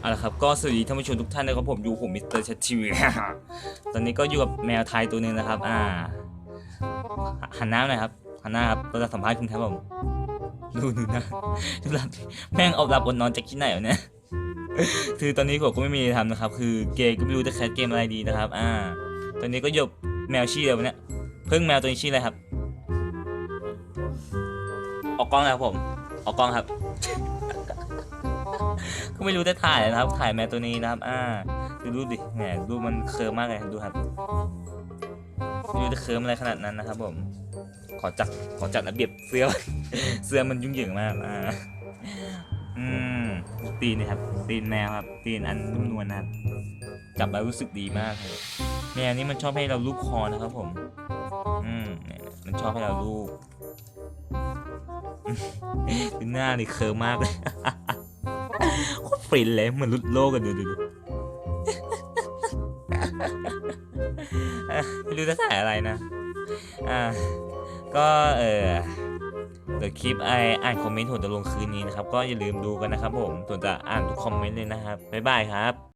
เอาละครับก็สวัสดีท่านผู้ชมทุกท่านนะครับผมอยู่ผมมิสเตอร์ชัดทีวีตอนนี้ก็อยู่กับแมวไทยตัวหนึ่งนะครับ อ่า หันหน้าหน่อยครับหันหน้าครับเราจะสัมภาษณ์คุณครับผมดูดูนะดูหลับแม่งเอาหลับอดนอนจากที่ไหนวะเนี่ยคือตอนนี้ผมก็ไม่มีอะไรทำนะครับ คือเกมก็ไม่รู้จะแคสเกมอะไรดีนะครับ อ่า ตอนนี้ก็อยู่กับแมวชื่ออะไรวะเนี่ยเพิ่งแมวตัวนี้ชื่อะไรครับ ออกกล้องแล้วครับผม ออกกล้องครับ ก็ไม่รู้จะถ่ายนะครับ ถ่ายแมวตัวนี้นะครับ อ่าดูดูดิแหมดูมันเคิร์มมากเลยดูครับไม่รู้จะเคิร์มอะไรขนาดนั้นนะครับ ผม ขอจัดขอจัดระเบียบเสื้อเสื้อมันยุ่งเหยิงมากอ่าอืมตีนนะครับตีนแมวครับตีนอันนุ่มนวลนะครับจับแล้วรู้สึกดีมากเลยแมวนี้มันชอบให้เราลูบคอนะครับ ผม อืมเนี่ยมันชอบให้เราลูบหน้านี่เคิร์มมากเลย ปรฟินเลยเหมือนรุดโลกกันดูดูดูไม่รู้จะถ่ายอะไรนะ อ่า ก็เออเดี๋ยวคลิปไออ่านคอมเมนต์ผมจะลงคืนนี้นะครับ ก็อย่าลืมดูกันนะครับผมส่วนจะอ่านทุกคอมเมนต์เลยนะครับ บ๊ายบายครับ